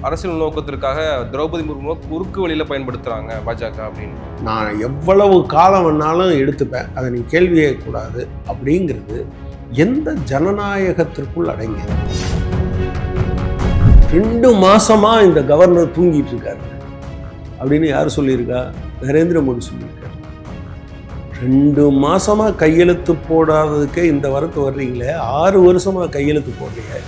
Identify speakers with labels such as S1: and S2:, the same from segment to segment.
S1: அரசியல் நோக்கத்திற்காக திரௌபதி முர்முவை குறுக்கு வழியில பயன்படுத்துறாங்க பாஜக அப்படின்னு.
S2: நான் எவ்வளவு காலம் வேணாலும் எடுத்துப்பேன். அதை நீ கேள்வியே கூடாது அப்படிங்கிறது எந்த ஜனநாயகத்திற்குள் அடங்கியது. ரெண்டு மாசமா இந்த கவர்னர் தூங்கிட்டு இருக்காரு. அப்படின்னு யார் சொல்லியிருக்கா? நரேந்திர மோடி சொல்லியிருக்காரு. ரெண்டு மாசமா கையெழுத்து போடாததுக்கே இந்த வரத்து வர்றீங்களே. ஆறு வருஷமா கையெழுத்து போடுறீங்க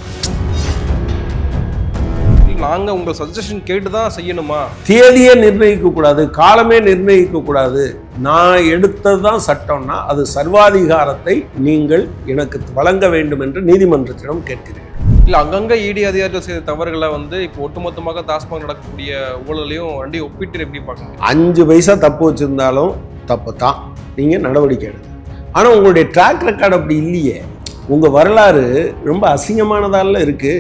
S1: நாங்க உங்க சஜஷன் கேட்டு தான் செய்யணுமா?
S2: தேதியே நிர்ணயிக்க கூடாது காலமே நிர்ணயிக்க கூடாது. நான் எடுத்தது தான் சட்டம்னா அது சர்வாதிகாரத்தை நீங்கள் எனக்கு வழங்க வேண்டும் என்று நீதிமன்றத்திடம் கேட்கிறேன்.
S1: இல்ல அங்கங்க இடி அதிகாரிகள் செய்த தவறுகளை வந்து இப்போ ஒட்டுமொத்தமாக டாஸ்மாக் நடக்கக்கூடிய ஊழலையும் ரெண்டையும் ஒப்பிட்டு எப்படி பார்க்கணும்
S2: அஞ்சு பைசா தப்பு வச்சிருந்தாலும் தப்பு தான். நீங்கள் நடவடிக்கை எடுங்க. ஆனால் உங்களுடைய ட்ராக் ரெக்கார்டு அப்படி இல்லையே. உங்கள் வரலாறு ரொம்ப அசிங்கமானதால இருக்கு.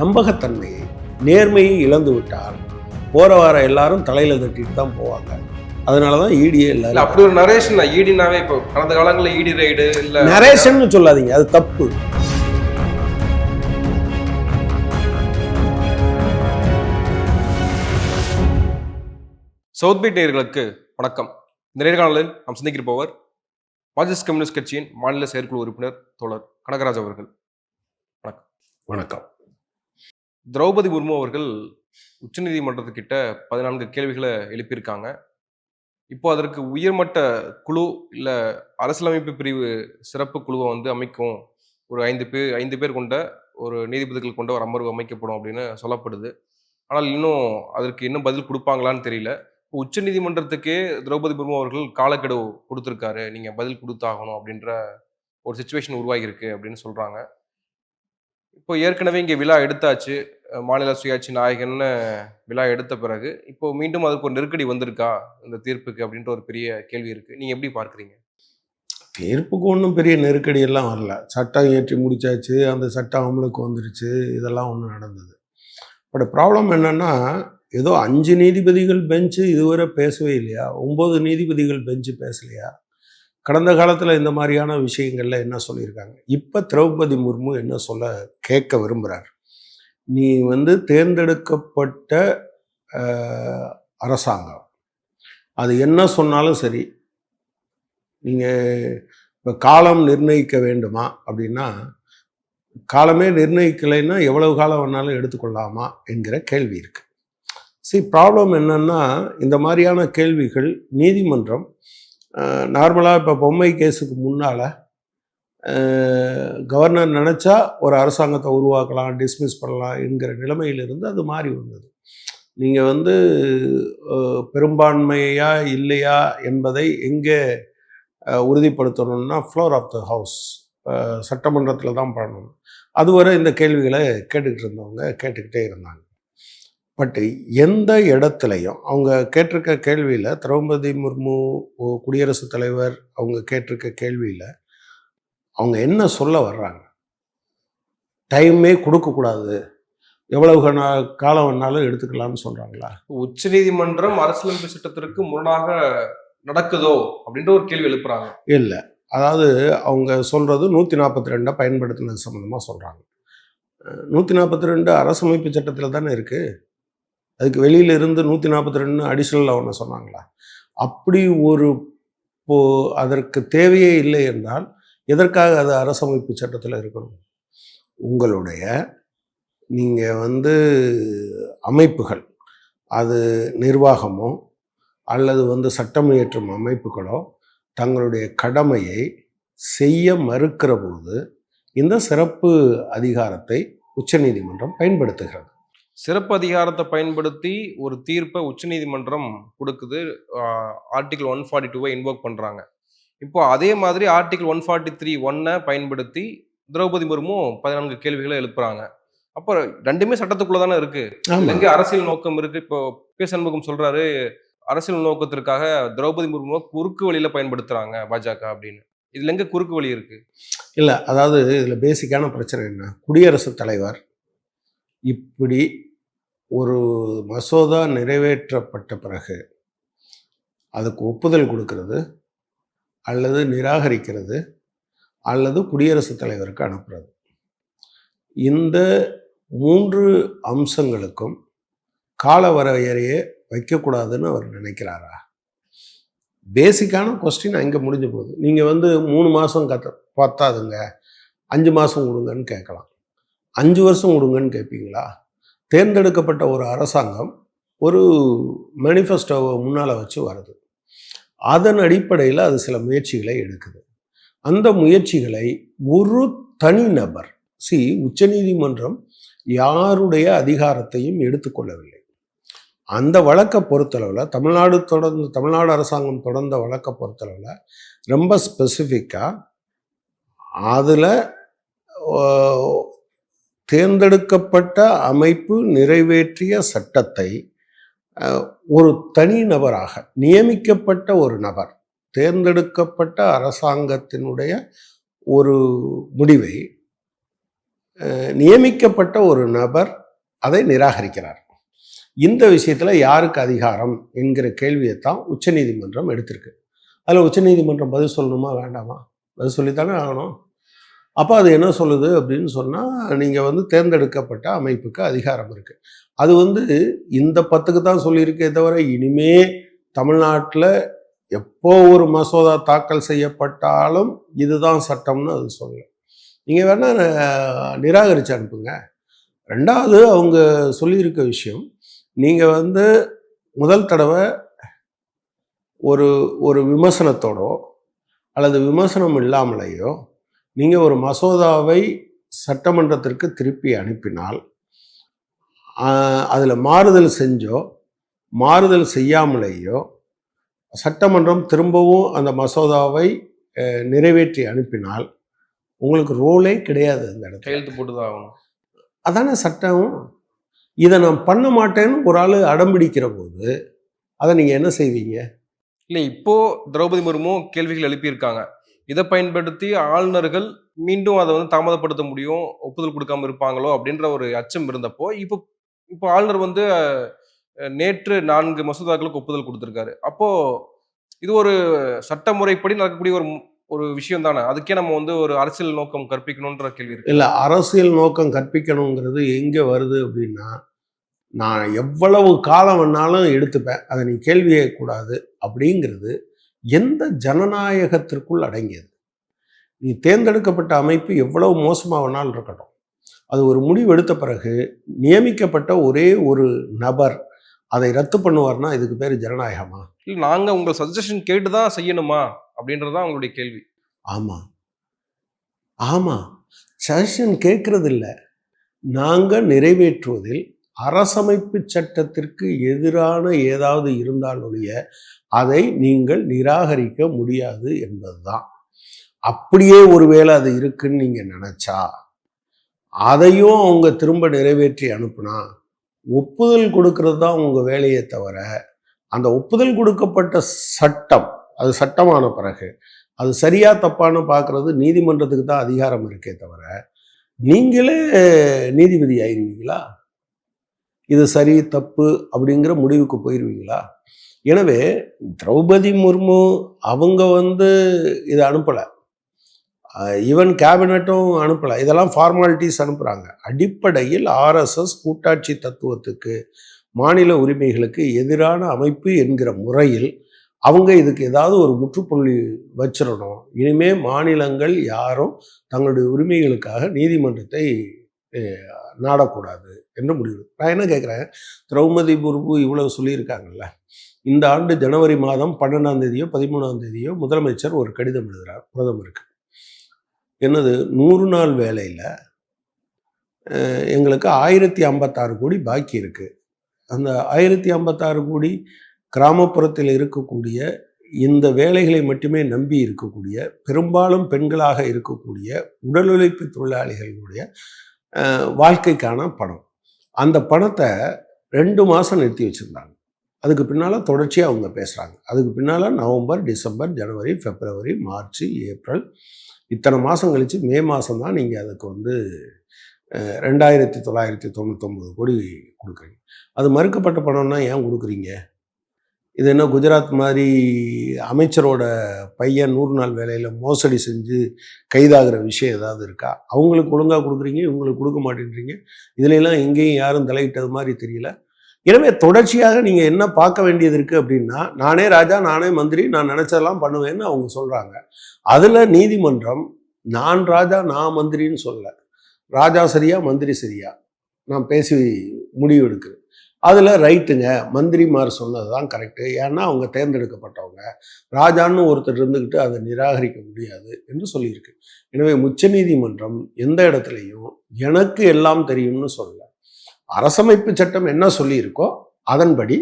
S2: நம்பகத்தன்மையை. நேர்மையை இழந்து விட்டால் போகிற வார எல்லாரும் தலையில் தட்டிட்டு தான் போவாங்க. அதனால தான் ஈடியே
S1: இல்ல
S2: இல்லை
S1: அப்படி ஒரு நரேஷன் ஈடினாவே இப்போ கடந்த காலங்களில் ஈடி ரைடு இல்ல
S2: நரேஷன்னு சொல்லாதீங்க அது தப்பு.
S1: சவுத் பீட் நேயர்களுக்கு வணக்கம். இந்த நேர்காணலில் நாம் சந்திக்கிருப்பவர் மார்க்சிஸ்ட் கம்யூனிஸ்ட் கட்சியின் மாநில செயற்குழு உறுப்பினர் தோழர் கனகராஜ் அவர்கள்.
S2: வணக்கம்.
S1: திரௌபதி முர்மு அவர்கள் உச்சநீதிமன்றத்துக்கிட்ட பதினான்கு கேள்விகளை எழுப்பியிருக்காங்க. இப்போ அதற்கு உயர்மட்ட குழு இல்லை அரசியலமைப்பு பிரிவு சிறப்பு குழுவை வந்து அமைக்கும் ஒரு ஐந்து பேர் ஐந்து பேர் கொண்ட ஒரு நீதிபதிகள் கொண்ட ஒரு அமர்வு அமைக்கப்படும் அப்படின்னு சொல்லப்படுது. ஆனால் இன்னும் அதற்கு இன்னும் பதில் கொடுப்பாங்களான்னு தெரியல. இப்போ உச்சநீதிமன்றத்துக்கே திரௌபதி முர்மு அவர்கள் காலக்கெடு கொடுத்துருக்காரு. நீங்கள் பதில் கொடுத்தாகணும் அப்படின்ற ஒரு சுச்சுவேஷன் உருவாகியிருக்கு அப்படின்னு சொல்கிறாங்க இப்போ ஏற்கனவே இங்கே விழா எடுத்தாச்சு. மாநில சுயாட்சி நாயகன்னு விழா எடுத்த பிறகு இப்போ மீண்டும் அதுக்கு ஒரு நெருக்கடி வந்திருக்கா? இந்த தீர்ப்புக்கு அப்படின்ற ஒரு பெரிய கேள்வி இருக்கு. நீங்க எப்படி பார்க்குறீங்க?
S2: தீர்ப்புக்கு ஒன்றும் பெரிய நெருக்கடி எல்லாம் வரல. சட்டம் ஏற்றி முடிச்சாச்சு. அந்த சட்டம் அமலுக்கு வந்துருச்சு. இதெல்லாம் ஒன்றும் நடந்தது. பட் ப்ராப்ளம் என்னன்னா ஏதோ அஞ்சு நீதிபதிகள் பெஞ்சு இதுவரை பேசவே இல்லையா? ஒம்பது நீதிபதிகள் பெஞ்சு பேசலையா? கடந்த காலத்தில் இந்த மாதிரியான விஷயங்களில் என்ன சொல்லியிருக்காங்க? இப்போ திரௌபதி முர்மு என்ன சொல்ல கேட்க விரும்புகிறார் நீ வந்து தேர்ந்தெடுக்கப்பட்ட அரசாங்கம். அது என்ன சொன்னாலும் சரி நீங்கள் இப்போ காலம் நிர்ணயிக்க வேண்டுமா அப்படின்னா காலமே நிர்ணயிக்கலைன்னா எவ்வளவு காலம் வேணாலும் எடுத்துக்கொள்ளாமா என்கிற கேள்வி இருக்குது சி ப்ராப்ளம் என்னன்னா இந்த மாதிரியான கேள்விகள் நீதிமன்றம் நார்மலாக இப்போ பொம்மை கேஸுக்கு முன்னால் கவர்னர் நினச்சா ஒரு அரசாங்கத்தை உருவாக்கலாம் டிஸ்மிஸ் பண்ணலாம் என்கிற நிலைமையிலிருந்து அது மாறி வந்தது. நீங்கள் வந்து பெரும்பான்மையா இல்லையா என்பதை எங்கே உறுதிப்படுத்தணும்னா ஃப்ளோர் ஆஃப் த ஹவுஸ் சட்டமன்றத்தில் தான் பண்ணணும். அதுவரை இந்த கேள்விகளை கேட்டுக்கிட்டு இருந்தவங்க கேட்டுக்கிட்டே இருந்தாங்க. பட் எந்த இடத்துலையும் அவங்க கேட்டிருக்க கேள்வியில் திரௌபதி முர்மு குடியரசுத் தலைவர் அவங்க கேட்டிருக்க கேள்வியில் அவங்க என்ன சொல்ல வர்றாங்க? டைமே கொடுக்கக்கூடாது. எவ்வளவு காலம் வேணாலும் எடுத்துக்கலாம்னு சொல்கிறாங்களா
S1: உச்சநீதிமன்றம் அரசியலமைப்பு சட்டத்திற்கு முரணாக நடக்குதோ அப்படின்ற ஒரு கேள்வி எழுப்புறாங்க.
S2: இல்லை. அதாவது அவங்க சொல்கிறது நூற்றி நாற்பத்தி ரெண்டை பயன்படுத்தினது சம்மந்தமாக சொல்கிறாங்க நூற்றி நாற்பத்தி ரெண்டு அரசமைப்பு சட்டத்தில் தானே இருக்குது அதுக்கு வெளியில இருந்து நூற்றி நாற்பத்தி ரெண்டு அடிஷ்னலாக ஒன்று சொன்னாங்களா? அப்படி ஒரு போ அதற்கு தேவையே இல்லை என்றால் எதற்காக அது அரசமைப்பு சட்டத்தில் இருக்கணும்? உங்களுடைய நீங்கள் வந்து அமைப்புகள் அது நிர்வாகமோ அல்லது வந்து சட்டம் இயற்றும் அமைப்புகளோ தங்களுடைய கடமையை செய்ய மறுக்கிற போது இந்த சிறப்பு அதிகாரத்தை உச்சநீதிமன்றம் பயன்படுத்துகிறது.
S1: சிறப்பு அதிகாரத்தை பயன்படுத்தி ஒரு தீர்ப்பை உச்சநீதிமன்றம் கொடுக்குது. ஆர்டிகல் ஒன் ஃபார்ட்டி டூவை இன்வோக் பண்ணுறாங்க இப்போ அதே மாதிரி ஆர்டிகல் ஒன் ஃபார்ட்டி த்ரீ ஒன்னை பயன்படுத்தி திரௌபதி முர்மு பதினான்கு கேள்விகளை எழுப்புறாங்க. அப்போ ரெண்டுமே சட்டத்துக்குள்ள தானே இருக்கு. எங்க அரசியல் நோக்கம் இருக்கு. இப்போ பி சண்முகம் சொல்றாரு அரசியல் நோக்கத்திற்காக திரௌபதி முர்முவை குறுக்கு வழியில பயன்படுத்துறாங்க பாஜக அப்படின்னு. இதுல எங்க குறுக்கு வழி இருக்கு?
S2: இல்லை அதாவது இதில் பேசிக்கான பிரச்சனை என்ன? குடியரசுத் தலைவர் இப்படி ஒரு மசோதா நிறைவேற்றப்பட்ட பிறகு அதுக்கு ஒப்புதல் கொடுக்கிறது அல்லது நிராகரிக்கிறது அல்லது குடியரசுத் தலைவருக்கு அனுப்புறது. இந்த மூன்று அம்சங்களுக்கும் கால வரையறையே வைக்கக்கூடாதுன்னு அவர் நினைக்கிறாரா? பேசிக்கான கொஸ்டின் அங்கே முடிஞ்சு போகுது. நீங்கள் வந்து மூணு மாதம் கத்த பத்தாதுங்க. அஞ்சு மாதம் கொடுங்கன்னு கேட்கலாம். அஞ்சு வருஷம் கொடுங்கன்னு கேட்பீங்களா? தேர்ந்தெடுக்கப்பட்ட ஒரு அரசாங்கம் ஒரு மேனிஃபெஸ்டோவை முன்னால் வச்சு வருது. அதன் அடிப்படையில் அது சில முயற்சிகளை எடுக்குது. அந்த முயற்சிகளை ஒரு தனிநபர் சி உச்சநீதிமன்றம் யாருடைய அதிகாரத்தையும் எடுத்துக்கொள்ளவில்லை. அந்த வழக்கை பொறுத்தளவில் தமிழ்நாடு தொடர்ந்து தமிழ்நாடு அரசாங்கம் தொடர்ந்த வழக்கை பொறுத்தளவில் ரொம்ப ஸ்பெசிஃபிக்காக அதில் தேர்ந்தெடுக்கப்பட்ட அமைப்பு நிறைவேற்றிய சட்டத்தை ஒரு தனி நபராக நியமிக்கப்பட்ட ஒரு நபர் தேர்ந்தெடுக்கப்பட்ட அரசாங்கத்தினுடைய ஒரு முடிவை நியமிக்கப்பட்ட ஒரு நபர் அதை நிராகரிக்கிறார். இந்த விஷயத்தில் யாருக்கு அதிகாரம் என்கிற கேள்வியைத்தான் உச்சநீதிமன்றம் எடுத்திருக்கு. அதில் உச்சநீதிமன்றம் பதில் சொல்லணுமா வேண்டாமா? பதில் சொல்லித்தானே ஆகணும். அப்போ அது என்ன சொல்லுது அப்படின்னு சொன்னால் நீங்கள் வந்து தேர்ந்தெடுக்கப்பட்ட அமைப்புக்கு அதிகாரம் இருக்குது அது வந்து இந்த பத்துக்கு தான் சொல்லியிருக்கே தவிர இனிமே தமிழ்நாட்டில் எப்போ ஒரு மசோதா தாக்கல் செய்யப்பட்டாலும் இதுதான் சட்டம்னு அது சொல்லல. நீங்கள் வேணால் நிராகரித்து அனுப்புங்க. ரெண்டாவது அவங்க சொல்லியிருக்க விஷயம் நீங்கள் வந்து முதல் தடவை ஒரு ஒரு விமர்சனத்தோடோ அல்லது விமர்சனம் இல்லாமலேயோ நீங்கள் ஒரு மசோதாவை சட்டமன்றத்திற்கு திருப்பி அனுப்பினால் அதில் மாறுதல் செஞ்சோ மாறுதல் செய்யாமலேயோ சட்டமன்றம் திரும்பவும் அந்த மசோதாவை நிறைவேற்றி அனுப்பினால் உங்களுக்கு ரோலே கிடையாது அந்த இடத்துல.
S1: கையெழுத்து போட்டு தான் ஆகணும்.
S2: அதானே சட்டம்? இதை நான் பண்ண மாட்டேன்னு ஒரு ஆள் அடம்பிடிக்கிற போது அதை நீங்கள் என்ன செய்வீங்க?
S1: இல்லை இப்போ திரௌபதி முர்மு கேள்விகள் எழுப்பியிருக்காங்க. இதை பயன்படுத்தி ஆளுநர்கள் மீண்டும் அதை வந்து தாமதப்படுத்த முடியும் ஒப்புதல் கொடுக்காம இருப்பாங்களோ அப்படின்ற ஒரு அச்சம் இருந்தப்போ இப்போ இப்போ ஆளுநர் வந்து நேற்று நான்கு மசோதாக்களுக்கு ஒப்புதல் கொடுத்துருக்காரு. அப்போ இது ஒரு சட்டமுறைப்படி நடக்கக்கூடிய ஒரு ஒரு விஷயம் தானே? அதுக்கே நம்ம வந்து ஒரு அரசியல் நோக்கம் கற்பிக்கணுன்ற கேள்வி இருக்கு.
S2: இல்லை அரசியல் நோக்கம் கற்பிக்கணுங்கிறது எங்கே வருது அப்படின்னா நான் எவ்வளவு காலம் வேணாலும் எடுத்துப்பேன் அதை நீ கேள்வியே கூடாது அப்படிங்கிறது எந்த ஜனநாயகத்திற்குள் அடங்கியது. நீ தேர்ந்தெடுக்கப்பட்ட அமைப்பு எவ்வளவு மோசமாக வேணாலும் இருக்கட்டும். அது ஒரு முடிவு எடுத்த பிறகு நியமிக்கப்பட்ட ஒரே ஒரு நபர் அதை ரத்து பண்ணுவார்னா இதுக்கு பேர் ஜனநாயகமா?
S1: இல்லை நாங்க உங்க சஜஷன் கேட்டு தான் செய்யணுமா? அப்படின்றதுதான் அவங்களுடைய கேள்வி.
S2: ஆமாம் ஆமாம் சஜஷன் கேட்கறது இல்லை நாங்கள் நிறைவேற்றுவதில் அரசமைப்பு சட்டத்திற்கு எதிரான ஏதாவது இருந்தாலொழிய அதை நீங்கள் நிராகரிக்க முடியாது என்பதுதான். அப்படியே ஒருவேளை அது இருக்குன்னு நீங்கள் நினச்சா அதையும் அவங்க திரும்ப நிறைவேற்றி அனுப்புனா ஒப்புதல் கொடுக்கறது தான் உங்கள் வேலையை தவிர அந்த ஒப்புதல் கொடுக்கப்பட்ட சட்டம் அது சட்டமான பிறகு அது சரியா தப்பான்னு பார்க்கறது நீதிமன்றத்துக்கு தான் அதிகாரம் இருக்கே தவிர நீங்களே நீதிபதி ஆயிடுவீங்களா இது சரி தப்பு அப்படிங்கிற முடிவுக்கு போயிடுவீங்களா எனவே திரௌபதி முர்மு அவங்க வந்து இதை அனுப்பலை. ஈவன் கேபினட்டும் அனுப்பலை. இதெல்லாம் ஃபார்மாலிட்டிஸ் அனுப்புகிறாங்க அடிப்படையில் ஆர்எஸ்எஸ் கூட்டாட்சி தத்துவத்துக்கு மாநில உரிமைகளுக்கு எதிரான அமைப்பு என்கிற முறையில் அவங்க இதுக்கு ஏதாவது ஒரு முற்றுப்புள்ளி வச்சிடணும். இனிமே மாநிலங்கள் யாரும் தங்களுடைய உரிமைகளுக்காக நீதிமன்றத்தை நாடக்கூடாது என்று முடிவு. நான் என்ன கேட்குறேன் திரௌபதி முர்மு இவ்வளவு சொல்லியிருக்காங்கல்ல. இந்த ஆண்டு ஜனவரி மாதம் பன்னெண்டாம் தேதியோ பதிமூணாம் தேதியோ முதலமைச்சர் ஒரு கடிதம் எழுதுகிறார் பிரதமருக்கு. என்னது நூறு நாள் வேலையில் எங்களுக்கு ஆயிரத்தி ஐம்பத்தாறு கோடி பாக்கி இருக்குது அந்த ஆயிரத்தி ஐம்பத்தாறு கோடி கிராமப்புறத்தில் இருக்கக்கூடிய இந்த வேலைகளை மட்டுமே நம்பி இருக்கக்கூடிய பெரும்பாலும் பெண்களாக இருக்கக்கூடிய உடல் உழைப்பு தொழிலாளிகளுடைய வாழ்க்கைக்கான பணம். அந்த பணத்தை ரெண்டு மாதம் நிறுத்தி வச்சுருந்தாங்க. அதுக்கு பின்னால் தொடர்ச்சியாக அவங்க பேசுகிறாங்க அதுக்கு பின்னால் நவம்பர் டிசம்பர் ஜனவரி பிப்ரவரி மார்ச் ஏப்ரல். இத்தனை மாதம் கழித்து மே மாதம் தான் நீங்கள் அதுக்கு வந்து ரெண்டாயிரத்தி தொள்ளாயிரத்தி தொண்ணூத்தொம்பது கோடி கொடுக்குறீங்க. அது மறுக்கப்பட்ட பணம்னா ஏன் கொடுக்குறீங்க? இது என்ன குஜராத் மாதிரி அமைச்சரோட பையன் நூறு நாள் வேலையில் மோசடி செஞ்சு கைதாகிற விஷயம் ஏதாவது இருக்கா? அவங்களுக்கு ஒழுங்காக கொடுக்குறீங்க இவங்களுக்கு கொடுக்க மாட்டேன்றீங்க. இதுலலாம் எங்கேயும் யாரும் தலையிட்டது மாதிரி தெரியல. எனவே தொடர்ச்சியாக நீங்கள் என்ன பார்க்க வேண்டியது இருக்குது அப்படின்னா நானே ராஜா நானே மந்திரி நான் நினச்சதெல்லாம் பண்ணுவேன்னு அவங்க சொல்கிறாங்க அதில் நீதிமன்றம் நான் ராஜா நான் மந்திரின்னு சொல்ல ராஜா சரியா மந்திரி சரியா? நான் பேசி முடிவு எடுக்கிறேன். அதில் ரைட்டுங்க மந்திரிமார் சொன்னது தான் கரெக்டு ஏன்னா அவங்க தேர்ந்தெடுக்கப்பட்டவங்க. ராஜான்னு ஒருத்தர் இருந்துக்கிட்டு அதை நிராகரிக்க முடியாது என்று சொல்லியிருக்கு. எனவே உச்ச நீதிமன்றம் எந்த இடத்துலையும் எனக்கு எல்லாம் தெரியும்னு சொல்லலை. அரசமைப்பு சட்டம் என்ன சொல்லியிருக்கோ அதன்படி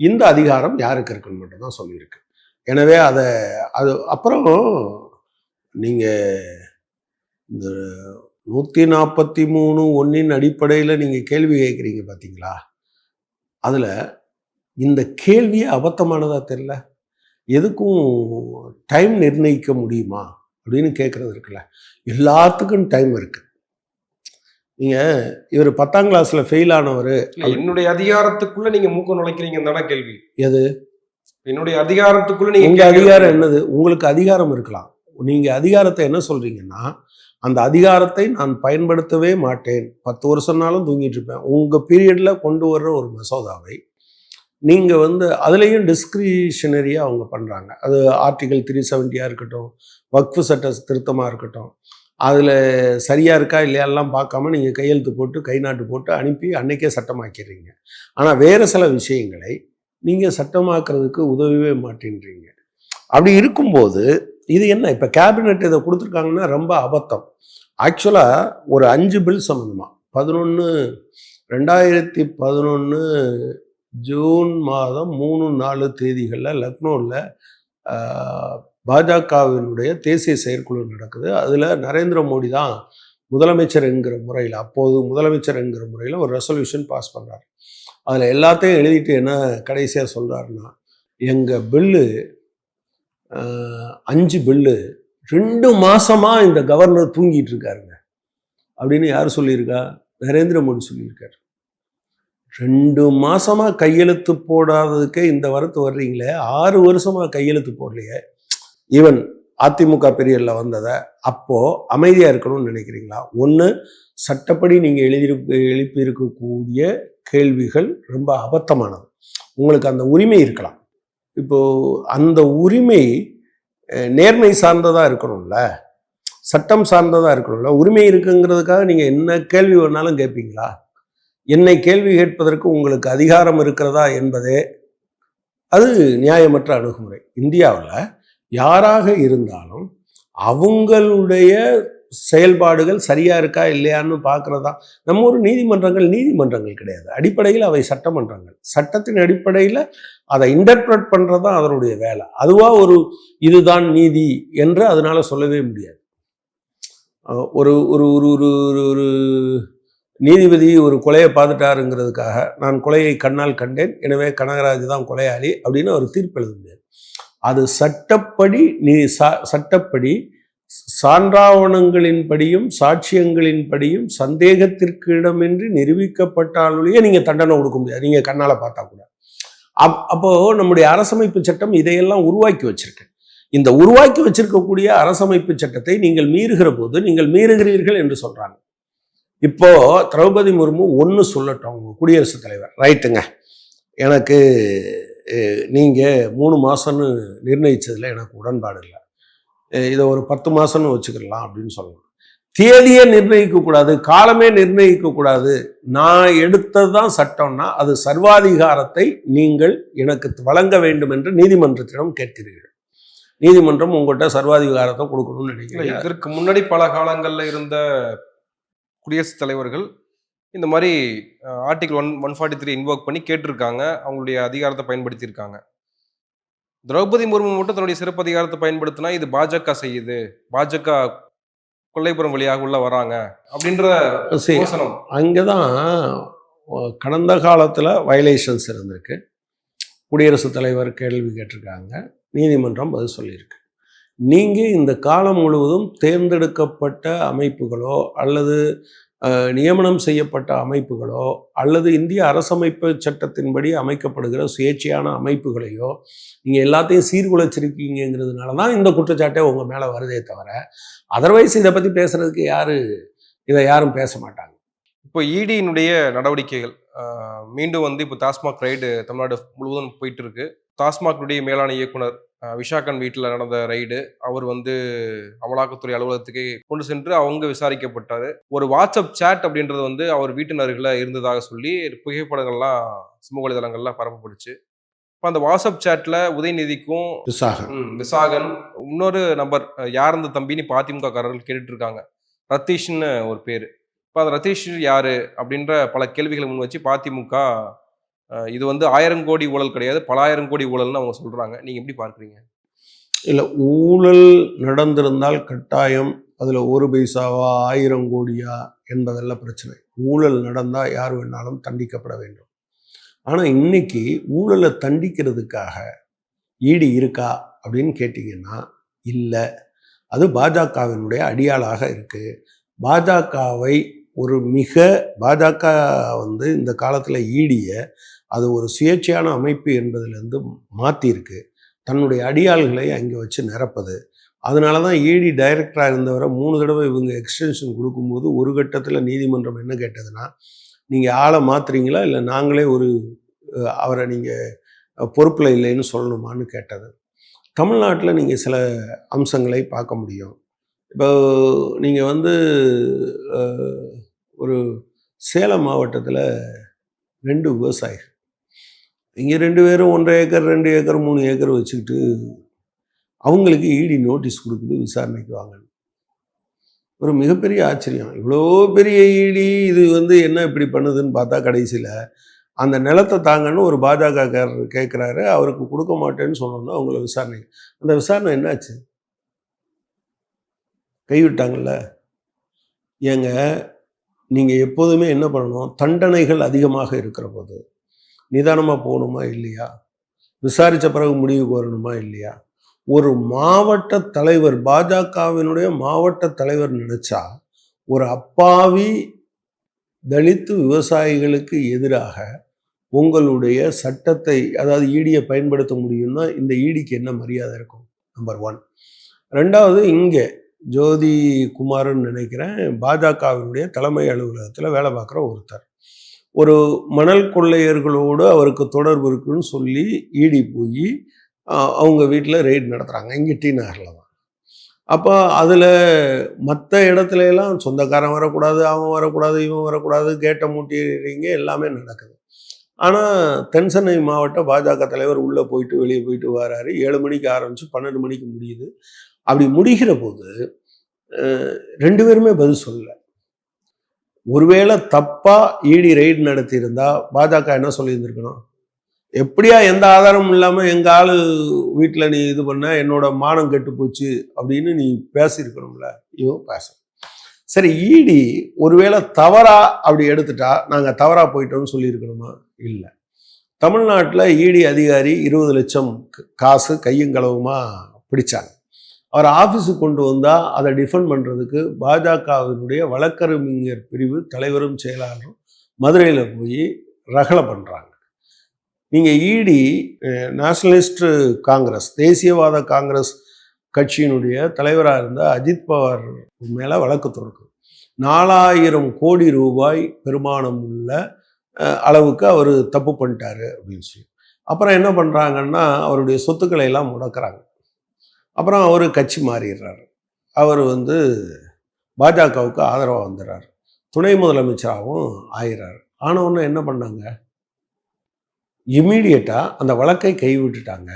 S2: இந்த அதிகாரம் யாருக்கு இருக்குன்னு மட்டும் தான் சொல்லியிருக்கு. எனவே அதை அது அப்புறம் நீங்கள் இந்த நூற்றி நாற்பத்தி மூணு ஒன்றின் அடிப்படையில் நீங்கள் கேள்வி கேட்குறீங்க பார்த்தீங்களா அதில் இந்த கேள்வியே அபத்தமானதாக தெரில எதுக்கும் டைம் நிர்ணயிக்க முடியுமா? அப்படின்னு கேட்குறது இருக்குல்ல. எல்லாத்துக்கும் டைம் இருக்குது நீங்கள் இவர் பத்தாம் கிளாஸில் ஃபெயில் ஆனவர்.
S1: என்னுடைய அதிகாரத்துக்குள்ள நீங்க மூக்க நுழைக்கிறீங்க தானே கேள்வி.
S2: எது?
S1: என்னுடைய அதிகாரத்துக்குள்ள நீங்க
S2: உங்க
S1: கேள்வி
S2: அதிகாரம். என்னது? உங்களுக்கு அதிகாரம் இருக்கலாம். நீங்க அதிகாரத்தை என்ன சொல்றீங்கன்னா அந்த அதிகாரத்தை நான் பயன்படுத்தவே மாட்டேன். பத்து வருஷம்னாலும் தூங்கிட்டு இருப்பேன். உங்க பீரியட்ல கொண்டு வர்ற ஒரு மசோதாவை நீங்க வந்து அதுலேயும் டிஸ்கிரிஷனரியா அவங்க பண்றாங்க. அது ஆர்டிகல் த்ரீ செவன்ட்டியா இருக்கட்டும் வக்ஃபு சட்ட திருத்தமா இருக்கட்டும். அதில் சரியாக இருக்கா இல்லையாலாம் பார்க்காம நீங்கள் கையெழுத்து போட்டு கை நாட்டு போட்டு அனுப்பி அன்னைக்கே சட்டமாக்கிடுறீங்க. ஆனால் வேறு சில விஷயங்களை நீங்கள் சட்டமாக்குறதுக்கு உதவவே மாட்டேன்றீங்க. அப்படி இருக்கும்போது இது என்ன? இப்போ கேபினெட் இதை கொடுத்துருக்காங்கன்னா ரொம்ப அபத்தம். ஆக்சுவலாக ஒரு அஞ்சு பில் சம்மந்தமாக பதினொன்று ரெண்டாயிரத்தி பதினொன்று ஜூன் மாதம் மூணு நாலு தேதிகளில் லக்னோவில் பாஜகவினுடைய தேசிய செயற்குழு நடக்குது. அதில் நரேந்திர மோடி தான் முதலமைச்சர் என்கிற முறையில் அப்போது முதலமைச்சர் என்கிற முறையில் ஒரு ரெசல்யூஷன் பாஸ் பண்ணுறாரு அதில் எல்லாத்தையும் எழுதிட்டு என்ன கடைசியாக சொல்கிறாருன்னா எங்கள் பில்லு அஞ்சு பில்லு ரெண்டு மாசமா இந்த கவர்னர் தூங்கிட்டு இருக்காருங்க. அப்படின்னு யார் சொல்லியிருக்கா? நரேந்திர மோடி சொல்லியிருக்காரு. ரெண்டு மாசமா கையெழுத்து போடாததுக்கே இந்த வரத்து வர்றீங்களே ஆறு வருஷமா கையெழுத்து போடலையே. ஈவன் அதிமுக பெரியரில் வந்ததை அப்போ அமைதியா இருக்கணும்னு நினைக்கிறீங்களா? ஒன்று சட்டப்படி நீங்க எழுதியிருக்க எழுப்பியிருக்கக்கூடிய கேள்விகள் ரொம்ப அபத்தமானது. உங்களுக்கு அந்த உரிமை இருக்கலாம். இப்போ அந்த உரிமை நேர்மை சார்ந்ததா இருக்கணும்ல. சட்டம் சார்ந்ததா இருக்கணும்ல. உரிமை இருக்குங்கிறதுக்காக நீங்க என்ன கேள்வி வேணாலும் கேட்பீங்களா என்னை கேள்வி கேட்பதற்கு உங்களுக்கு அதிகாரம் இருக்கிறதா என்பதே அது நியாயமற்ற அணுகுமுறை. இந்தியாவில் யாராக இருந்தாலும் அவங்களுடைய செயல்பாடுகள் சரியா இருக்கா இல்லையான்னு பார்க்குறதா? நம்ம ஒரு நீதிமன்றங்கள் நீதிமன்றங்கள் கிடையாது. அடிப்படையில் அவை சட்டமன்றங்கள். சட்டத்தின் அடிப்படையில் அதை இன்டர்பிரட் பண்ணுறது தான் அதனுடைய வேலை. அதுவாக ஒரு இதுதான் நீதி என்று அதனால் சொல்லவே முடியாது. ஒரு ஒரு ஒரு ஒரு ஒரு ஒரு நீதிபதி ஒரு கொலையை பார்த்துட்டாருங்கிறதுக்காக நான் கொலையை கண்ணால் கண்டேன். எனவே கனகராஜ் தான் கொலையாளி அப்படின்னு அவர் தீர்ப்பு எழுத முடியாது. அது சட்டப்படி நீ சட்டப்படி சான்றாவணங்களின்படியும் சாட்சியங்களின்படியும் சந்தேகத்திற்கு இடமின்றி நிரூபிக்கப்பட்டாலேயே நீங்கள் தண்டனை கொடுக்க முடியாது. நீங்கள் கண்ணால் பார்த்தா கூட. அப் அப்போது நம்முடைய அரசமைப்பு சட்டம் இதையெல்லாம் உருவாக்கி வச்சிருக்கு. இந்த உருவாக்கி வச்சிருக்கக்கூடிய அரசமைப்பு சட்டத்தை நீங்கள் மீறுகிற போது நீங்கள் மீறுகிறீர்கள் என்று சொல்கிறாங்க இப்போ திரௌபதி முர்மு ஒன்று சொல்லட்டும் குடியரசுத் தலைவர். ரைட்டுங்க. எனக்கு நீங்கள் மூணு மாதம்னு நிர்ணயித்ததில் எனக்கு உடன்பாடு இல்லை. இதை ஒரு பத்து மாதம்னு வச்சுக்கலாம் அப்படின்னு சொல்லலாம் தேதியே நிர்ணயிக்கக்கூடாது காலமே நிர்ணயிக்கக்கூடாது நான் எடுத்தது தான் சட்டம்னா அது சர்வாதிகாரத்தை நீங்கள் எனக்கு வழங்க வேண்டும் என்று நீதிமன்றத்திடம் கேட்கிறீர்கள். நீதிமன்றம் உங்கள்கிட்ட சர்வாதிகாரத்தை கொடுக்கணும்னு நினைக்கிறேன்
S1: இதற்கு முன்னாடி பல காலங்களில் இருந்த குடியரசுத் தலைவர்கள் இந்த மாதிரி article one one forty three invoke பண்ணி கேட்டிருக்காங்க. அவங்களுடைய அதிகாரத்தை பயன்படுத்தியிருக்காங்க. திரௌபதி முர்மு மட்டும் தன்னுடைய சிறப்பு அதிகாரத்தை பயன்படுத்தினா இது பாஜக செய்யுது. பாஜக கொல்லைப்புறம் வழியாக உள்ள வராங்க. அப்படின்ற விமர்சனம்
S2: அங்கே தான் கடந்த காலத்தில் வயலேஷன்ஸ் இருந்திருக்கு. குடியரசுத் தலைவர் கேள்வி கேட்டிருக்காங்க. நீதிமன்றம் பதில் சொல்லியிருக்கு. நீங்கள் இந்த காலம் முழுவதும் தேர்ந்தெடுக்கப்பட்ட அமைப்புகளோ அல்லது நியமனம் செய்யப்பட்ட அமைப்புகளோ அல்லது இந்திய அரசமைப்பு சட்டத்தின்படி அமைக்கப்படுகிற சுயேட்சையான அமைப்புகளையோ நீங்கள் எல்லாத்தையும் சீர்குலைச்சிருக்கீங்கிறதுனால தான் இந்த குற்றச்சாட்டே உங்கள் மேலே வருதே தவிர அதர்வைஸ் இதை பற்றி பேசுகிறதுக்கு யாரு இதை யாரும் பேச மாட்டாங்க.
S1: இப்போ இடியினுடைய நடவடிக்கைகள் மீண்டும் வந்து இப்போ டாஸ்மாக் ரைடு தமிழ்நாடு முழுவதும் போயிட்டு இருக்கு. டாஸ்மாக்னுடைய மேலாண் இயக்குனர் விஷாகன் வீட்டில் நடந்த ரைடு அவர் வந்து அமலாக்கத்துறை அலுவலகத்துக்கு கொண்டு சென்று அவங்க விசாரிக்கப்பட்டார். ஒரு வாட்ஸ்அப் சேட் அப்படின்றது வந்து அவர் வீட்டின் அருகில் இருந்ததாக சொல்லி புகைப்படங்கள்லாம் சமூக வலைதளங்கள்ல பரப்பப்படுச்சு இப்போ அந்த வாட்ஸ்அப் சேட்ல உதயநிதிக்கும்
S2: விசாகம்
S1: ம், விசாகன் இன்னொரு நம்பர் யார் அந்த தம்பின்னு இப்போ அதிமுக காரர்கள் கேட்டுட்டு இருக்காங்க ரத்தீஷ்னு ஒரு பேர். இப்போ அந்த ரத்தீஷ் யாரு அப்படின்ற பல கேள்விகளை முன் வச்சு அதிமுக இது வந்து ஆயிரம் கோடி ஊழல் கிடையாது. பல ஆயிரம் கோடி ஊழல்னு அவங்க சொல்றாங்க. நீங்க எப்படி பார்க்குறீங்க?
S2: இல்லை ஊழல் நடந்திருந்தால் கட்டாயம் அதில் ஒரு பைசாவா ஆயிரம் கோடியா என்பதெல்லாம் பிரச்சனை. ஊழல் நடந்தால் யார் வேணாலும் தண்டிக்கப்பட வேண்டும். ஆனால் இன்னைக்கு ஊழலை தண்டிக்கிறதுக்காக ஈடு இருக்கா அப்படின்னு கேட்டிங்கன்னா இல்லை. அது பாஜகவினுடைய அடியாளாக இருக்குது பாஜகவை ஒரு மிக பாஜக வந்து இந்த காலத்தில் ஈடிய அது ஒரு சுயேட்சையான அமைப்பு என்பதிலிருந்து மாற்றிருக்கு தன்னுடைய அடியாள்களை அங்கே வச்சு நிரப்பது. அதனால தான் ஏடி டைரக்டராக இருந்தவரை மூணு தடவை இவங்க எக்ஸ்டென்ஷன் கொடுக்கும்போது ஒரு கட்டத்தில் நீதிமன்றம் என்ன கேட்டதுன்னா நீங்கள் ஆளை மாற்றுறீங்களா இல்லை நாங்களே ஒரு அவரை நீங்கள் பொறுப்பில் இல்லைன்னு சொல்லணுமான்னு கேட்டது. தமிழ்நாட்டில் நீங்கள் சில அம்சங்களை பார்க்க முடியும். இப்போ நீங்கள் வந்து ஒரு சேலம் மாவட்டத்தில் ரெண்டு விவசாயிகள் இங்கே ரெண்டு பேரும் ஒன்றரை ஏக்கர் ரெண்டு ஏக்கர் மூணு ஏக்கர் வச்சுக்கிட்டு அவங்களுக்கு இடி நோட்டீஸ் கொடுக்குது விசாரணைக்கு வாங்க. ஒரு மிகப்பெரிய ஆச்சரியம். இவ்வளோ பெரிய இடி இது வந்து என்ன இப்படி பண்ணுதுன்னு பார்த்தா கடைசியில் அந்த நிலத்தை தாங்கன்னு ஒரு பாஜகக்காரர் கேட்குறாரு அவருக்கு கொடுக்க மாட்டேன்னு சொன்னோன்னா அவங்கள விசாரணை. அந்த விசாரணை என்னாச்சு? கைவிட்டாங்கல்ல? ஏங்க நீங்கள் எப்போதுமே என்ன பண்ணணும்? தண்டனைகள் அதிகமாக இருக்கிற போது. நிதானமாக போகணுமா இல்லையா? விசாரித்த பிறகு முடிவுக்கு வரணுமா இல்லையா? ஒரு மாவட்ட தலைவர் பாஜகவினுடைய மாவட்ட தலைவர் நினைச்சா ஒரு அப்பாவி தலித்து விவசாயிகளுக்கு எதிராக உங்களுடைய சட்டத்தை அதாவது ஈடியை பயன்படுத்த முடியும்னா இந்த ஈடிக்கு என்ன மரியாதை இருக்கும்? நம்பர் ஒன் ரெண்டாவது இங்கே ஜோதி குமார்னு நினைக்கிறேன் பாஜகவினுடைய தலைமை அலுவலகத்தில் வேலை பார்க்குற ஒருத்தர். ஒரு மணல் கொள்ளையர்களோடு அவருக்கு தொடர்பு இருக்குன்னு சொல்லி ஈடி போய் அவங்க வீட்டில் ரெய்டு நடத்துகிறாங்க இங்கே டி நகரில் தான். அப்போ அதில் மற்ற இடத்துல எல்லாம் சொந்தக்காரன் வரக்கூடாது அவன் வரக்கூடாது இவன் வரக்கூடாது கேட்டை மூட்டிடுறீங்க எல்லாமே நடக்குது. ஆனால் தென்சென்னை மாவட்ட பாஜக தலைவர் உள்ளே போயிட்டு வெளியே போயிட்டு வராரு. ஏழு மணிக்கு ஆரம்பித்து பன்னெண்டு மணிக்கு முடியுது. அப்படி முடிகிற போது ரெண்டு பேருமே பதில் சொல்லலை. ஒருவேளை தப்பா இடி ரெய்டு நடத்தியிருந்தா பாஜக என்ன சொல்லியிருந்திருக்கணும்? எப்படியா எந்த ஆதாரமும் இல்லாம எங்க ஆளு வீட்டுல நீ இது பண்ண என்னோட மானம் கெட்டு போச்சு அப்படின்னு நீ பேசியிருக்கணும்ல? இவன் பேச சரி ஈடி ஒருவேளை தவறா அப்படி எடுத்துட்டா நாங்க தவறா போயிட்டோம்னு சொல்லியிருக்கணுமா? இல்லை. தமிழ்நாட்டில் இடி அதிகாரி இருபது லட்சம் காசு கையும் களவுமா பிடிச்சாங்க. அவர் ஆஃபீஸுக்கு கொண்டு வந்தால் அதை டிஃபெண்ட் பண்ணுறதுக்கு பாஜகவினுடைய வழக்கறிஞர் பிரிவு தலைவரும் செயலாளரும் மதுரையில் போய் ரகலை பண்ணுறாங்க நீங்கள் இடி நேஷனலிஸ்ட் காங்கிரஸ் தேசியவாத காங்கிரஸ் கட்சியினுடைய தலைவராக இருந்த அஜித் பவார் மேலே வழக்கு தொடுக்கு நாலாயிரம் கோடி ரூபாய் பெருமானம் உள்ள அளவுக்கு அவர் தப்பு பண்ணிட்டாரு அப்படின்னு சொல்லி. அப்புறம் என்ன பண்ணுறாங்கன்னா அவருடைய சொத்துக்களை எல்லாம் முடக்கிறாங்க. அப்புறம் அவர் கட்சி மாறிடுறாரு. அவர் வந்து பாஜகவுக்கு ஆதரவாக வந்துடுறாரு. துணை முதலமைச்சராகவும் ஆயிடுறாரு ஆனவொன்னு என்ன பண்ணாங்க? இம்மீடியட்டாக அந்த வழக்கை கைவிட்டுட்டாங்க.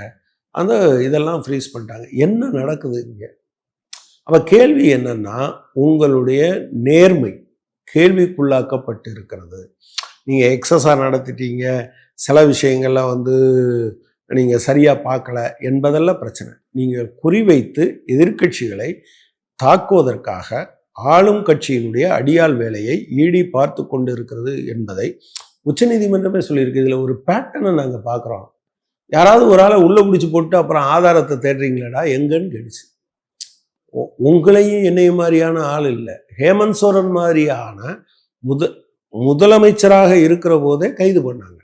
S2: அந்த இதெல்லாம் ஃப்ரீஸ் பண்ணிட்டாங்க. என்ன நடக்குது இங்கே? அப்போ கேள்வி என்னன்னா உங்களுடைய நேர்மை கேள்விக்குள்ளாக்கப்பட்டு இருக்கிறது நீங்கள் எக்ஸஸாக நடத்திட்டீங்க. சில விஷயங்கள்லாம் வந்து நீங்கள் சரியாக பார்க்கல என்பதெல்லாம் பிரச்சனை. நீங்கள் குறிவைத்து எதிர்க்கட்சிகளை தாக்குவதற்காக ஆளும் கட்சியினுடைய அடியாள் வேலையை ஈடி பார்த்து கொண்டு இருக்கிறது என்பதை உச்சநீதிமன்றமே சொல்லியிருக்கு. இதில் ஒரு பேட்டர்னை நாங்கள் பார்க்குறோம். யாராவது ஒரு ஆளை உள்ளே பிடிச்சி போட்டு அப்புறம் ஆதாரத்தை தேடுறீங்களடா எங்கன்னு கேடுச்சு உங்களையும் என்னைய மாதிரியான ஆள் இல்லை. ஹேமந்த் சோரன் மாதிரியான முத முதலமைச்சராக இருக்கிற போதே கைது பண்ணாங்க.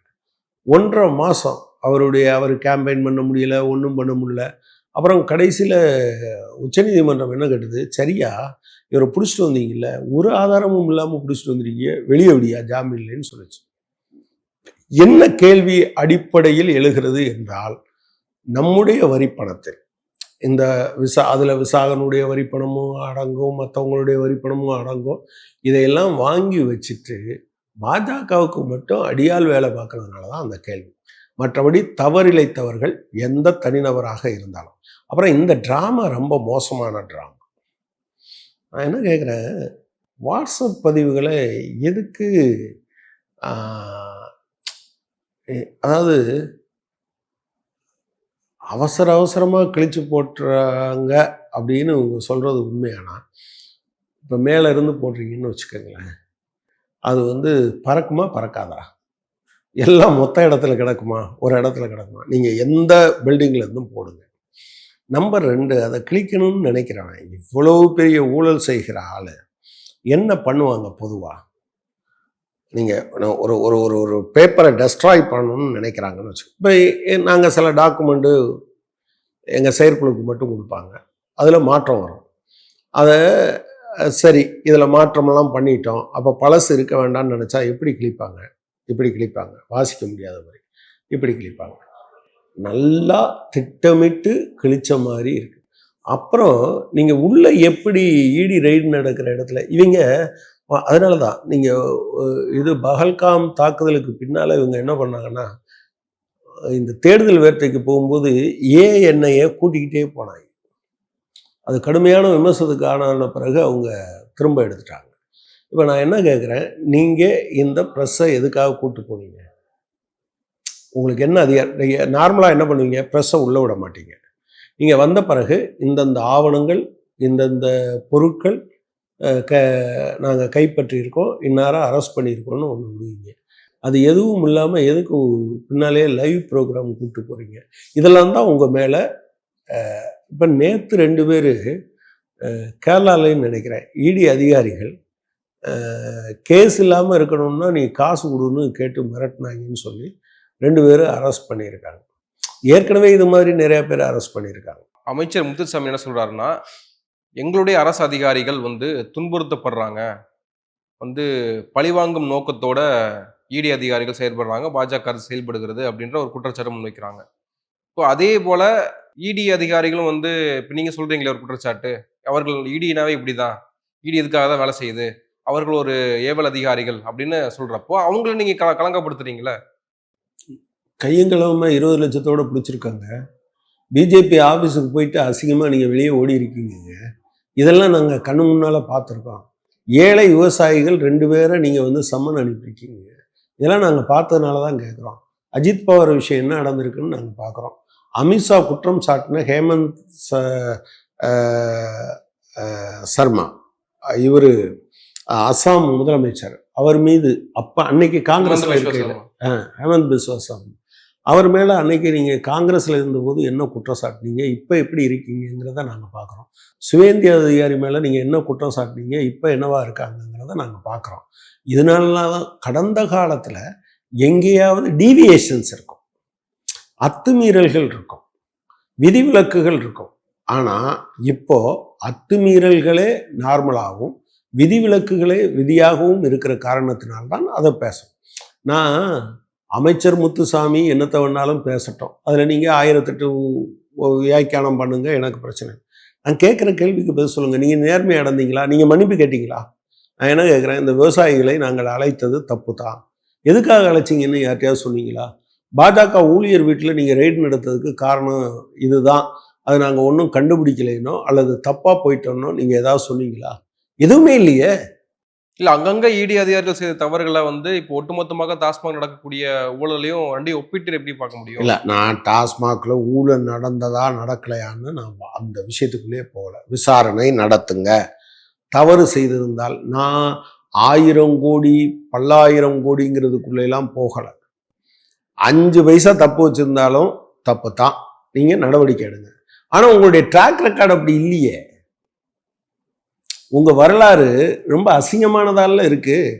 S2: ஒன்றரை மாதம் அவருடைய அவர் கேம்பெயின் பண்ண முடியல ஒன்றும் பண்ண முடியல. அப்புறம் கடைசியில் உச்சநீதிமன்றம் என்ன கேட்டது? சரியா இவரை பிடிச்சிட்டு வந்தீங்கல்ல ஒரு ஆதாரமும் இல்லாமல் பிடிச்சிட்டு வந்துருக்கீங்க வெளியே விடியா ஜாமீன் இல்லைன்னு சொல்லிச்சு. என்ன கேள்வி அடிப்படையில் எழுகிறது என்றால் நம்முடைய வரிப்பணத்தில் இந்த விசா அதில் விசாகனுடைய வரிப்பணமும் அடங்கும் மற்றவங்களுடைய வரிப்பணமும் அடங்கும் இதையெல்லாம் வாங்கி வச்சுட்டு பாஜகவுக்கு மட்டும் அடியால் வேலை பார்க்கறதுனால தான் அந்த கேள்வி. மற்றபடி தவறிழைத்தவர்கள் எந்த தனிநபராக இருந்தாலும். அப்புறம் இந்த ட்ராமா ரொம்ப மோசமான ட்ராமா நான் என்ன கேட்குறேன் வாட்ஸ்அப் பதிவுகளை எதுக்கு அதாவது அவசர அவசரமாக கிழிச்சு போட்டுறாங்க அப்படின்னு இவங்க சொல்கிறது உண்மையானா? இப்போ மேலே இருந்து போடுறீங்கன்னு வச்சுக்கோங்களேன். அது வந்து பறக்குமா? பறக்காதா? எல்லாம் மொத்த இடத்துல கிடக்குமா? ஒரு இடத்துல கிடக்குமா? நீங்கள் எந்த பில்டிங்ல இருந்தும் போடுங்க. நம்பர் ரெண்டு அதை கிழிக்கணும்னு நினைக்கிறவன் இவ்வளவு பெரிய ஊழல் செய்கிற ஆள் என்ன பண்ணுவாங்க பொதுவாக நீங்கள் ஒரு ஒரு ஒரு ஒரு பேப்பரை டெஸ்ட்ராய் பண்ணணும்னு நினைக்கிறாங்கன்னு வச்சு இப்போ நாங்கள் சில டாக்குமெண்ட்டு எங்கள் செயற்குழுக்கு மட்டும் கொடுப்பாங்க. அதில் மாற்றம் வரும். அதை சரி இதில் மாற்றமெல்லாம் பண்ணிட்டோம். அப்போ பழசு இருக்க வேண்டாம்னு நினச்சா எப்படி கிழிப்பாங்க? இப்படி கிழிப்பாங்க. வாசிக்க முடியாத மாதிரி. இப்படி கிழிப்பாங்க. நல்லா திட்டமிட்டு கிழிச்ச மாதிரி இருக்கு. அப்புறம் நீங்கள் உள்ளே எப்படி ஈடி ரைடு நடக்கிற இடத்துல இவங்க அதனால தான் நீங்கள் இது பகல்காம் தாக்குதலுக்கு பின்னால் இவங்க என்ன பண்ணாங்கன்னா இந்த தேடுதல் வேட்டைக்கு போகும்போது ஏஎன்ஐயை கூட்டிக்கிட்டே போனாங்க. அது கடுமையான விமர்சனத்துக்கு ஆனான பிறகு அவங்க திரும்ப எடுத்துட்டாங்க. இப்போ நான் என்ன கேட்குறேன் நீங்கள் இந்த ப்ரெஸ்ஸை எதுக்காக கூப்பிட்டு போனீங்க? உங்களுக்கு என்ன அதிகாரம் நீங்கள் நார்மலாக என்ன பண்ணுவீங்க? ப்ரெஸ்ஸை உள்ளே விட மாட்டீங்க. நீங்கள் வந்த பிறகு இந்தந்த ஆவணங்கள் இந்தந்த பொருட்கள் க நாங்கள் கைப்பற்றியிருக்கோம். இந்நேரம் அரெஸ்ட் பண்ணியிருக்கோம்னு ஒன்று விடுவீங்க அது எதுவும் இல்லாமல் எதுக்கு பின்னாலே லைவ் ப்ரோக்ராம் கூப்பிட்டு போகிறீங்க இதெல்லாம் தான் உங்கள் மேலே இப்போ நேற்று ரெண்டு பேர் கேரளாலேன்னு நினைக்கிறேன். இடி அதிகாரிகள் கேஸ் இல்லாமல் இருக்கணும்னா நீ காசு கொடுன்னு கேட்டு மிரட்டினாங்கன்னு சொல்லி ரெண்டு பேரும் அரெஸ்ட் பண்ணியிருக்காங்க. ஏற்கனவே இது மாதிரி நிறைய பேர் அரெஸ்ட் பண்ணியிருக்காங்க.
S1: அமைச்சர் முத்துசாமி என்ன சொல்கிறாருன்னா எங்களுடைய அரசு அதிகாரிகள் வந்து துன்புறுத்தப்படுறாங்க. வந்து பழிவாங்கும் நோக்கத்தோட இடி அதிகாரிகள் செயல்படுறாங்க பாஜக அரசு செயல்படுகிறது அப்படின்ற ஒரு குற்றச்சாட்டு முன்வைக்கிறாங்க. இப்போ அதே போல் இடி அதிகாரிகளும் வந்து இப்போ நீங்கள் சொல்கிறீங்களே ஒரு குற்றச்சாட்டு அவர்கள் இடினாவே இப்படிதான் இடி இதுக்காக தான் வேலை செய்யுது? அவர்கள் ஒரு ஏவல் அதிகாரிகள் அப்படின்னு சொல்கிறப்போ அவங்கள நீங்கள் கல கலங்கப்படுத்துறீங்களே?
S2: கையங்கலமாக இருபது லட்சத்தோடு பிடிச்சிருக்காங்க. பிஜேபி ஆஃபீஸுக்கு போயிட்டு அசிங்கமாக நீங்கள் வெளியே ஓடி இருக்கீங்க இதெல்லாம் நாங்கள் கண்ணு முன்னால் பார்த்துருக்கோம். ஏழை விவசாயிகள் ரெண்டு பேரை நீங்கள் வந்து சம்மன் அனுப்பியிருக்கீங்க. இதெல்லாம் நாங்கள் பார்த்ததுனால தான் கேட்குறோம். அஜித் பவார் விஷயம் என்ன நடந்திருக்குன்னு நாங்கள் பார்க்குறோம். அமித்ஷா குற்றம் சாட்டின ஹேமந்த் ச சர்மா. இவர் அஸ்ஸாம் முதலமைச்சர் அவர் மீது அப்போ அன்னைக்கு காங்கிரஸில் இருக்கையில் ஹேமந்த் பிஸ்வா சர்மா அவர் மேலே அன்னைக்கு நீங்கள் காங்கிரஸில் இருந்தபோது என்ன குற்றம் சாட்டினீங்க இப்போ எப்படி இருக்கீங்கிறத நாங்கள் பார்க்குறோம் சுவேந்தி அதிகாரி மேலே நீங்கள் என்ன குற்றம் சாட்டினீங்க இப்போ என்னவா இருக்காங்கங்கிறத நாங்கள் பார்க்குறோம் இதனால தான் கடந்த காலத்தில் எங்கேயாவது டீவியேஷன்ஸ் இருக்கும். அத்துமீறல்கள் இருக்கும். விதிவிலக்குகள் இருக்கும். ஆனால் இப்போ அத்துமீறல்களே நார்மலாகவும் விதிவிலக்குகளே விதியாகவும் இருக்கிற காரணத்தினால்தான் அதை பேசணும் நான் அமைச்சர் முத்துசாமி என்னத்தை வேணாலும் பேசட்டும். அதில் நீங்கள் ஆயிரத்தெட்டு வியாக்கியானம் பண்ணுங்கள் எனக்கு பிரச்சனை நான் கேட்குற கேள்விக்கு பதில் சொல்லுங்கள் நீங்கள் நேர்மை அடைந்தீங்களா? நீங்கள் மன்னிப்பு கேட்டீங்களா? நான் என்ன கேட்குறேன் இந்த விவசாயிகளை நாங்கள் அழைத்தது தப்பு தான். எதுக்காக அழைச்சிங்கன்னு யார்ட்டையாவது சொன்னீங்களா? பாஜக ஊழியர் வீட்டில் நீங்கள் ரெய்டு நடத்ததுக்கு காரணம் இதுதான். அது நாங்கள் ஒன்றும் கண்டுபிடிக்கலைனோ அல்லது தப்பாக போயிட்டோன்னோ நீங்கள் ஏதாவது சொன்னீங்களா? எதுவுமே இல்லையே.
S1: இல்ல அங்கங்க இடி அதிகாரிகள் செய்த தவறுகளை வந்து இப்போ ஒட்டுமொத்தமாக டாஸ்மாக் நடக்கக்கூடிய ஊழலையும் ரெண்டையும் ஒப்பிட்டு எப்படி பார்க்க முடியும்?
S2: இல்லை நான் டாஸ்மாகில் ஊழல் நடந்ததா நடக்கலையான்னு நான் அந்த விஷயத்துக்குள்ளேயே போகல. விசாரணை நடத்துங்க. தவறு செய்திருந்தால் நான் ஆயிரம் கோடி பல்லாயிரம் கோடிங்கிறதுக்குள்ளெல்லாம் போகலை. அஞ்சு பைசா தப்பு வச்சுருந்தாலும் தப்பு தான் நீங்கள் நடவடிக்கை எடுங்க. ஆனால் உங்களுடைய ட்ராக் ரெக்கார்டு அப்படி இல்லையே. உங்கள் வரலாறு ரொம்ப அசிங்கமானதால இருக்குது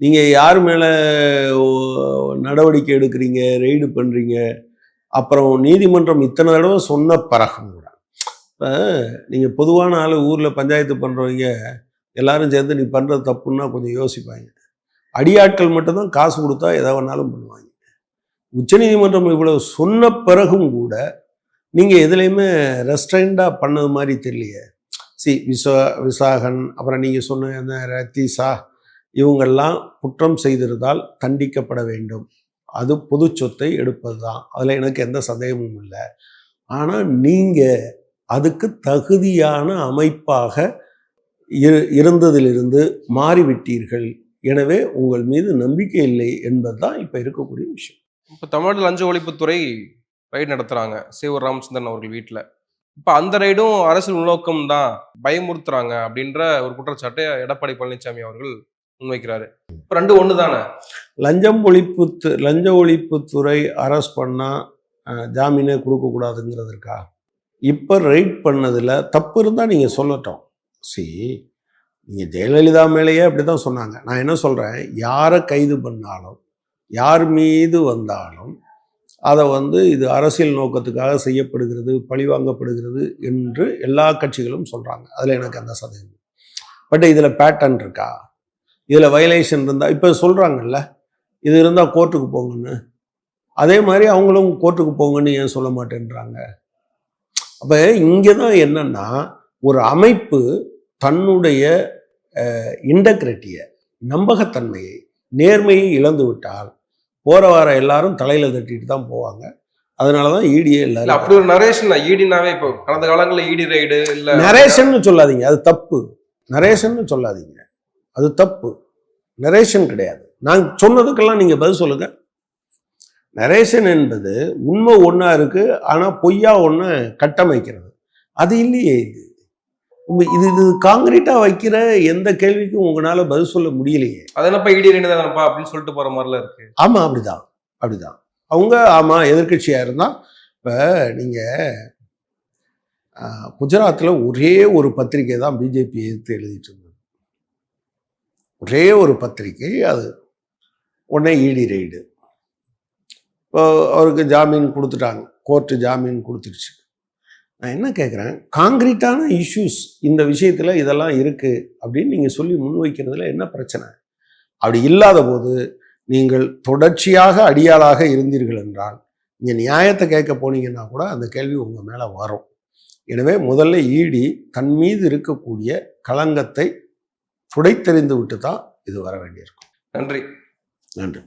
S2: நீங்கள் யார் மேலே நடவடிக்கை எடுக்கிறீங்க ரெய்டு பண்ணுறீங்க அப்புறம் நீதிமன்றம் இத்தனை தடவை சொன்ன பிறகும் கூட. இப்போ நீங்கள் பொதுவான ஆள் ஊரில் பஞ்சாயத்து பண்ணுறவங்க எல்லாரும் சேர்ந்து நீ பண்ணுறது தப்புன்னா கொஞ்சம் யோசிப்பாங்க. அடியாட்கள் மட்டும்தான் காசு கொடுத்தா எதை வேணாலும் பண்ணுவாங்க. உச்சநீதிமன்றம் இவ்வளோ சொன்ன பிறகும் கூட நீங்கள் எதுலேயுமே ரெஸ்ட்ரைண்டாக பண்ணது மாதிரி தெரியலையே. சி விசா விசாகன் அப்புறம் நீங்கள் சொன்ன அந்த ரத்தீசா இவங்கெல்லாம் குற்றம் செய்திருந்தால் தண்டிக்கப்பட வேண்டும். அது பொது சொத்தை எடுப்பது தான் அதில் எனக்கு எந்த சந்தேகமும் இல்லை. ஆனால் நீங்கள் அதுக்கு தகுதியான அமைப்பாக இரு இருந்ததிலிருந்து மாறிவிட்டீர்கள். எனவே உங்கள் மீது நம்பிக்கை இல்லை என்பது தான் இப்போ இருக்கக்கூடிய விஷயம்.
S1: இப்போ தமிழ்நாடு லஞ்ச ஒழிப்புத்துறை ரைடு நடத்துகிறாங்க சேவூர் ராமச்சந்திரன் அவர்கள் வீட்டில் இப்போ அந்த ரைடும் அரசியல் உள்நோக்கம் தான் பயமுறுத்துறாங்க அப்படின்ற ஒரு குற்றச்சாட்டை எடப்பாடி பழனிசாமி அவர்கள் முன்வைக்கிறாரு. இப்போ ரெண்டு ஒன்று தானே
S2: லஞ்சம் ஒழிப்பு லஞ்ச ஒழிப்புத்துறை அரெஸ்ட் பண்ணால் ஜாமீனே கொடுக்கக்கூடாதுங்கிறதுக்கா இப்போ ரைட் பண்ணதில் தப்பு இருந்தால் நீங்கள் சொல்லட்டும். சி நீங்கள் ஜெயலலிதா மேலேயே அப்படி தான் சொன்னாங்க. நான் என்ன சொல்கிறேன் யாரை கைது பண்ணாலும் யார் மீது வந்தாலும் அதை வந்து இது அரசியல் நோக்கத்துக்காக செய்யப்படுகிறது பழிவாங்கப்படுகிறது என்று எல்லா கட்சிகளும் சொல்கிறாங்க அதில் எனக்கு அந்த சந்தேகம் பட் இதில் பேட்டர்ன் இருக்கா? இதில் வயலேஷன் இருந்தால் இப்போ சொல்கிறாங்கல்ல இது இருந்தால் கோர்ட்டுக்கு போங்கன்னு. அதே மாதிரி அவங்களும் கோர்ட்டுக்கு போங்கன்னு ஏன் சொல்ல மாட்டேன்றாங்க? அப்போ இங்கே தான் என்னன்னா ஒரு அமைப்பு தன்னுடைய இன்டெகிரிட்டியை நம்பகத்தன்மையை நேர்மையை இழந்து விட்டால் போகிற வார எல்லாரும் தலையில் தட்டிட்டு தான் போவாங்க. அதனால தான் ஈடியே
S1: இல்ல
S2: இல்லை
S1: அப்படி ஒரு நரேஷன் ஈடினாவே இப்போ கடந்த காலங்களில் ஈடி ரைடு இல்ல
S2: நரேஷன்னு சொல்லாதீங்க. அது தப்பு. நரேஷன்னு சொல்லாதீங்க. அது தப்பு. நரேஷன் கிடையாது. நான் சொன்னதுக்கெல்லாம் நீங்கள் பதில் சொல்லுங்க. நரேஷன் என்பது உண்மை ஒன்றா இருக்கு ஆனால் பொய்யா ஒன்று கட்டமைக்கிறது. அது இல்லையே இது. இது இது காங்கிரீட்டாக வைக்கிற எந்த கேள்விக்கும் உங்களால் பதில் சொல்ல முடியலையே.
S1: அது என்னப்பா ஈடி ரைடு தானப்பா அப்படின்னு சொல்லிட்டு போற மாதிரிலாம் இருக்கு.
S2: ஆமாம் அப்படிதான் அப்படிதான். அவங்க ஆமாம் எதிர்க்கட்சியாக இருந்தால் இப்போ நீங்கள் குஜராத்தில் ஒரே ஒரு பத்திரிகை தான் பிஜேபி எதிர்த்து எழுதிட்டு இருந்தது. ஒரே ஒரு பத்திரிகை அது உடனே இடி ரைடு இப்போ அவருக்கு ஜாமீன் கொடுத்துட்டாங்க கோர்ட்டு ஜாமீன் கொடுத்துருச்சு. நான் என்ன கேட்குறேன் காங்கிரீட்டான இஷ்யூஸ் இந்த விஷயத்தில் இதெல்லாம் இருக்குது அப்படின்னு நீங்கள் சொல்லி முன்வைக்கிறதுல என்ன பிரச்சனை? அப்படி இல்லாத போது நீங்கள் தொடர்ச்சியாக அடியாளாக இருந்தீர்கள் என்றால் நீங்கள் நியாயத்தை கேட்க போனீங்கன்னா கூட அந்த கேள்வி உங்கள் மேலே வரும். எனவே முதல்ல ஈடி தன் மீது இருக்கக்கூடிய களங்கத்தை துடைத்தெறிந்து விட்டு தான் இது வர வேண்டியிருக்கும்.
S1: நன்றி.
S2: நன்றி.